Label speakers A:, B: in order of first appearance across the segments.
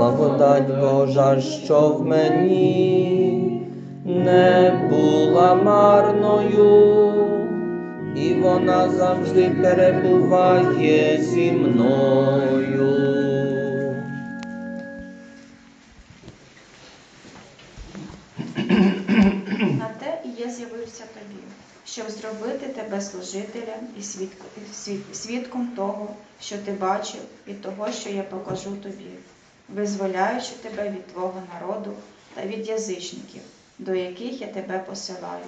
A: благодать Божа, що в мені не була марною, і вона завжди перебуває зі мною.
B: На те і я з'явився тобі, щоб зробити тебе служителем і свідк- і свід- свідком того, що ти бачив, і того, що я покажу тобі, визволяючи тебе від твого народу та від язичників, до яких я тебе посилаю,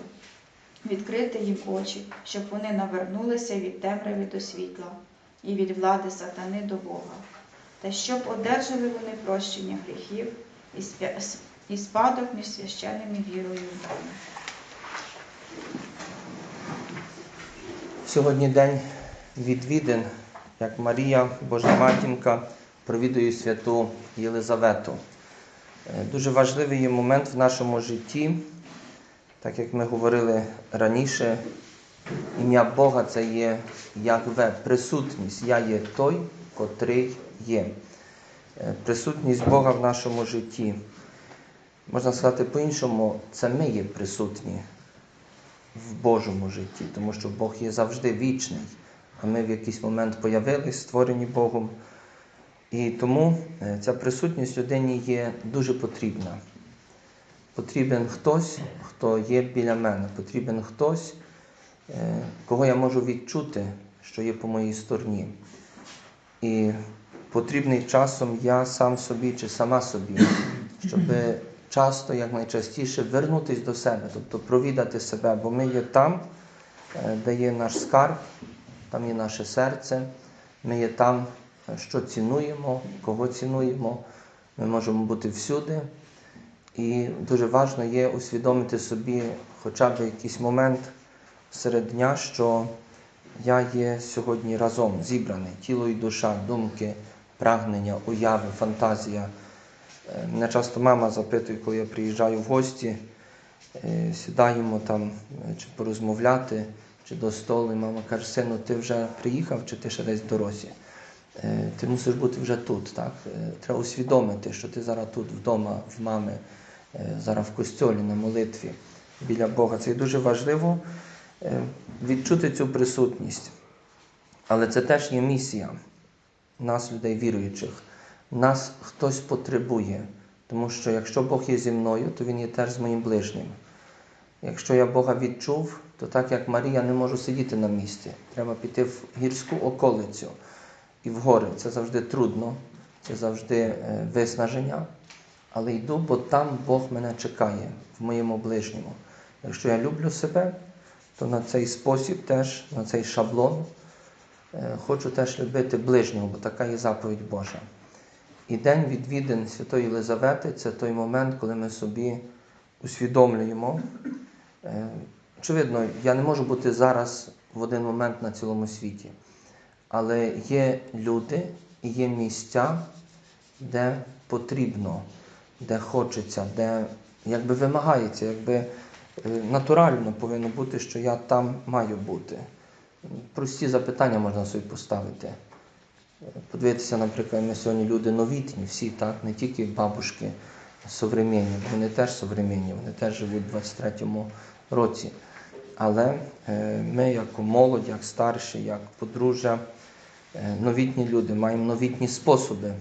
B: відкрити їм очі, щоб вони навернулися від темряви до світла і від влади сатани до Бога, та щоб одержали вони прощення гріхів і спадок між священними вірою і нами.
A: Сьогодні день відвідин, як Марія, Божа Матінка, провідує святу Єлизавету. Е, Дуже важливий є момент в нашому житті, так як ми говорили раніше, ім'я Бога це є Ягве, присутність. Я є той, котрий є. Е, Присутність Бога в нашому житті. Можна сказати по-іншому, це ми є присутні в Божому житті, тому що Бог є завжди вічний, а ми в якийсь момент появились, створені Богом. І тому е, ця присутність людині є дуже потрібна. Потрібен хтось, хто є біля мене, потрібен хтось, е, кого я можу відчути, що є по моїй стороні. І потрібний часом я сам собі чи сама собі, щоб часто, як найчастіше, вернутися до себе, тобто провідати себе, бо ми є там, е, де є наш скарб, там є наше серце, ми є там, що цінуємо, кого цінуємо. Ми можемо бути всюди. І дуже важливо є усвідомити собі хоча б якийсь момент серед дня, що я є сьогодні разом зібраний, тіло і душа, думки, прагнення, уяви, фантазія. Е, Мене часто мама запитує, коли я приїжджаю в гості, е, сідаємо там е, чи порозмовляти, чи до столу. І мама каже, сину, ти вже приїхав, чи ти ще десь в дорозі? Е, Ти мусиш бути вже тут. Так? Е, Треба усвідомити, що ти зараз тут вдома, в мами, е, зараз в костьолі, на молитві біля Бога. Це дуже важливо відчути цю присутність. Але це теж є місія нас, людей віруючих. Нас хтось потребує, тому що якщо Бог є зі мною, то Він є теж з моїм ближнім. Якщо я Бога відчув, то так як Марія не можу сидіти на місці. Треба піти в гірську околицю і в гори. Це завжди трудно, це завжди е, виснаження. Але йду, бо там Бог мене чекає в моєму ближньому. Якщо я люблю себе, то на цей спосіб теж, на цей шаблон, е, хочу теж любити ближнього, бо така є заповідь Божа. І день відвідин Святої Єлизавети це той момент, коли ми собі усвідомлюємо. Е, Очевидно, я не можу бути зараз в один момент на цілому світі. Але є люди і є місця, де потрібно, де хочеться, де якби вимагається, якби е, натурально повинно бути, що я там маю бути. Прості запитання можна собі поставити. Подивитися, наприклад, ми сьогодні люди новітні, всі, так, не тільки бабушки современні, вони теж современні, вони теж живуть в 23-му році. Але е, ми, як молодь, як старші, як подружжя, е, новітні люди, маємо новітні способи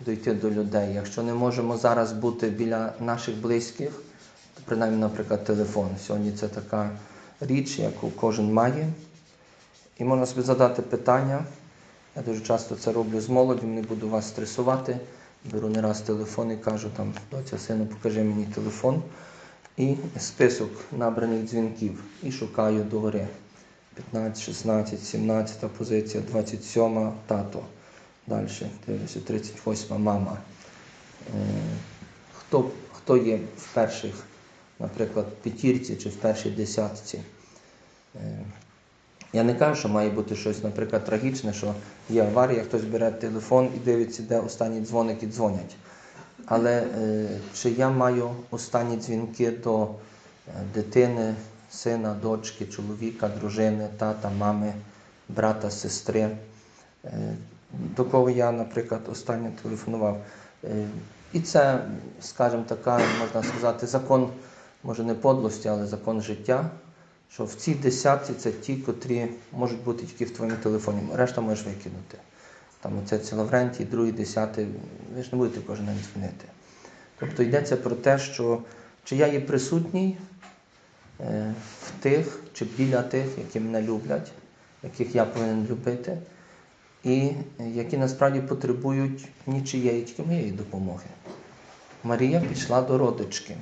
A: дойти до людей. Якщо не можемо зараз бути біля наших близьких, то принаймні, наприклад, телефон. Сьогодні це така річ, яку кожен має. І можна собі задати питання. Я дуже часто це роблю з молоддю, не буду вас стресувати. Беру не раз телефон і кажу, там, доця, сину, покажи мені телефон. І список набраних дзвінків. І шукаю догори. 15, 16, 17 позиція, 27 тато. Далі, дивлюся, 38 мама. Е, Хто, хто є в перших, наприклад, п'ятірці чи в першій десятці? Е, я не кажу, що має бути щось, наприклад, трагічне, що є аварія, хтось бере телефон і дивиться, де останні дзвоники дзвонять. Але е, чи я маю останні дзвінки до е, дитини, сина, дочки, чоловіка, дружини, тата, мами, брата, сестри? Е, до кого я, наприклад, останнє телефонував? І це, скажімо, така, можна сказати, закон, може не подлості, але закон життя, що в цій десятці це ті, котрі можуть бути тільки в твоєму телефоні, решта можеш викинути. Там оце Лаврентій, другий, десятий, ви ж не будете кожен день дзвонити. Тобто йдеться про те, що чи я є присутній е, в тих, чи біля тих, які мене люблять, яких я повинен любити, і які насправді потребують нічиєї, тільки моєї допомоги. Марія пішла до родички.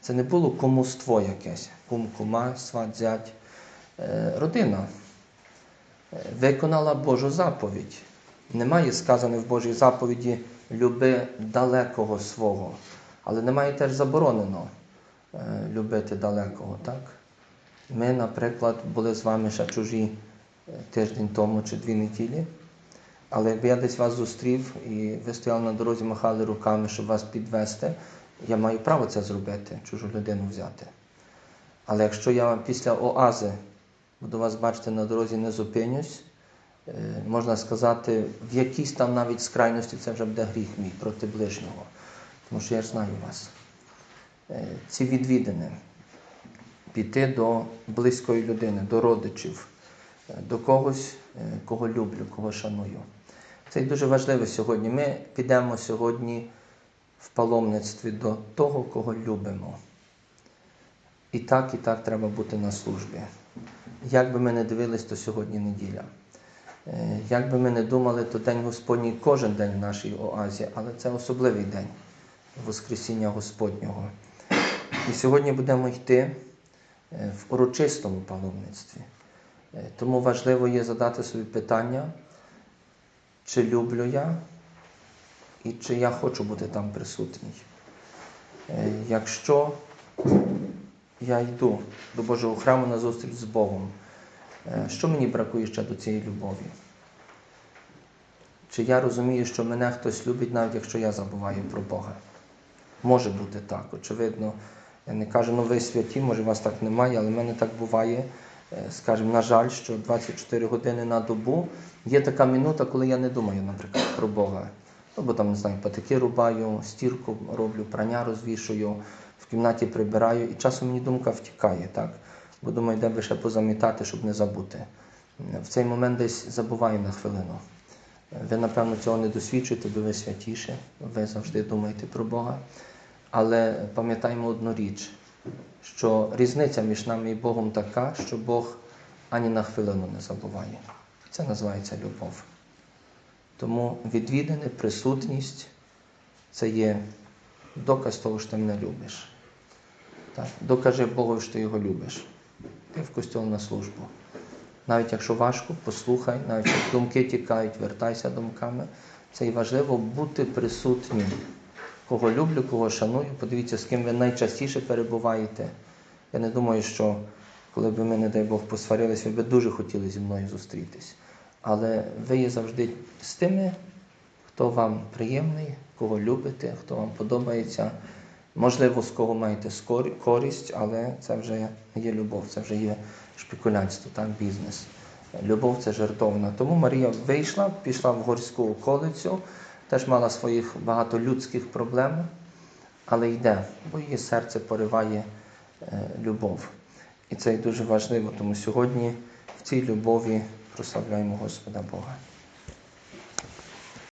A: Це не було комуство якесь, кум, кума, сват, зять. Е, Родина е, виконала Божу заповідь. Немає сказане в Божій заповіді люби далекого свого, але немає теж заборонено е, любити далекого. Так? Ми, наприклад, були з вами ще чужі е, тиждень тому чи дві неділі. Але якби я десь вас зустрів і ви стояли на дорозі, махали руками, щоб вас підвести, я маю право це зробити, чужу людину взяти. Але якщо я після оази буду вас бачити на дорозі, не зупинюсь, можна сказати, в якійсь там навіть скрайності це вже буде гріх мій проти ближнього. Тому що я ж знаю вас. Е, Ці відвідини, піти до близької людини, до родичів, е, до когось, е, кого люблю, кого шаную. Це дуже важливо сьогодні. Ми підемо сьогодні в паломництві до того, кого любимо. І так, і так треба бути на службі. Як би ми не дивились, то сьогодні неділя. Е, Як би ми не думали, то День Господній кожен день в нашій оазі, але це особливий день Воскресіння Господнього. І сьогодні будемо йти е, в урочистому паломництві. Е, Тому важливо є задати собі питання, чи люблю я і чи я хочу бути там присутній. Якщо я йду до Божого храму на зустріч з Богом, що мені бракує ще до цієї любові? Чи я розумію, що мене хтось любить, навіть якщо я забуваю про Бога? Може бути так, очевидно. Я не кажу, ну ви святі, може вас так немає, але в мене так буває. Е, Скажімо, на жаль, що 24 години на добу є така минута, коли я не думаю, наприклад, про Бога. Ну, бо там, не знаю, патики рубаю, стірку роблю, прання розвішую, в кімнаті прибираю, і часом мені думка втікає, так? Бо думаю, де би ще позамітати, щоб не забути. В цей момент десь забуваю на хвилину. Ви, напевно, цього не досвідчуєте, бо ви святіше, ви завжди думаєте про Бога. Але пам'ятаємо одну річ, що різниця між нами і Богом така, що Бог ані на хвилину не забуває. Це називається любов. Тому відвідини, присутність це є доказ того, що ти мене любиш. Так? Докажи Богу, що ти його любиш. Ти в костюл на службу. Навіть якщо важко, послухай, навіть якщо думки тікають, вертайся думками. Це і важливо бути присутнім. Кого люблю, кого шаную. Подивіться, з ким ви найчастіше перебуваєте. Я не думаю, що коли б ми, не дай Бог, посварились, ви б дуже хотіли зі мною зустрітись. Але ви є завжди з тими, хто вам приємний, кого любите, хто вам подобається. Можливо, з кого маєте користь, але це вже є любов, це вже є шпекулянство, так, бізнес. Любов це жертовна. Тому Марія вийшла, пішла в горську околицю, теж мала своїх багато людських проблем, але йде, бо її серце пориває е, любов. І це дуже важливо, тому сьогодні в цій любові прославляємо Господа Бога.